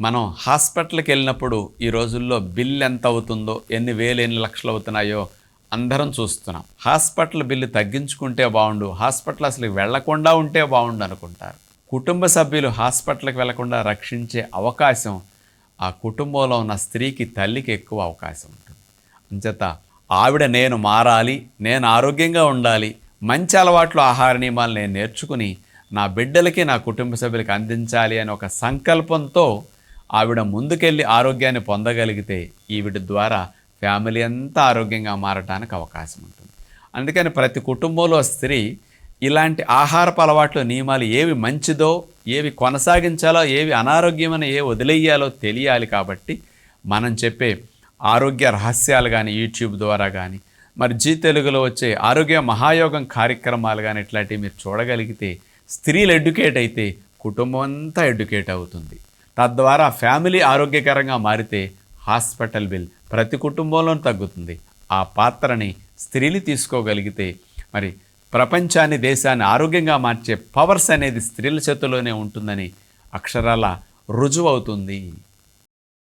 మనం హాస్పిటల్కి వెళ్ళినప్పుడు ఈ రోజుల్లో బిల్ ఎంత అవుతుందో ఎన్ని వేలు ఎన్ని లక్షలు అవుతున్నాయో అందరం చూస్తున్నాం. హాస్పిటల్ బిల్లు తగ్గించుకుంటే బాగుండు హాస్పిటల్ అసలు వెళ్ళకుండా ఉంటే బాగుండు అనుకుంటారు. కుటుంబ సభ్యులు హాస్పిటల్కి వెళ్ళకుండా రక్షించే అవకాశం ఆ కుటుంబంలో ఉన్న స్త్రీకి తల్లికి ఎక్కువ అవకాశం ఉంటుంది. అంచేత ఆవిడ నేను మారాలి నేను ఆరోగ్యంగా ఉండాలి మంచి అలవాట్లు ఆహార నియమాలు నేను నేర్చుకుని నా బిడ్డలకి నా కుటుంబ సభ్యులకి అందించాలి అనే ఒక సంకల్పంతో ఆవిడ ముందుకెళ్ళి ఆరోగ్యాన్ని పొందగలిగితే ఈవిడ ద్వారా ఫ్యామిలీ అంతా ఆరోగ్యంగా మారడానికి అవకాశం ఉంటుంది. అందుకని ప్రతి కుటుంబంలో స్త్రీ ఇలాంటి ఆహారపు అలవాట్లు నియమాలు ఏవి మంచిదో ఏవి కొనసాగించాలో ఏవి అనారోగ్యమని ఏ వదిలేయాలో తెలియాలి కాబట్టి మనం చెప్పే ఆరోగ్య రహస్యాలు కానీ యూట్యూబ్ ద్వారా కానీ మరి జీ తెలుగులో వచ్చే ఆరోగ్య మహాయోగం కార్యక్రమాలు కానీ ఇట్లాంటివి మీరు చూడగలిగితే స్త్రీలు ఎడ్యుకేట్ అయితే కుటుంబం అంతా ఎడ్యుకేట్ అవుతుంది. తద్వారా ఫ్యామిలీ ఆరోగ్యకరంగా మారితే హాస్పిటల్ బిల్ ప్రతి కుటుంబంలోనూ తగ్గుతుంది. ఆ పాత్రని స్త్రీలు తీసుకోగలిగితే మరి ప్రపంచాన్ని దేశాన్ని ఆరోగ్యంగా మార్చే పవర్స్ అనేది స్త్రీల చేతిలోనే ఉంటుందని అక్షరాల రుజువు అవుతుంది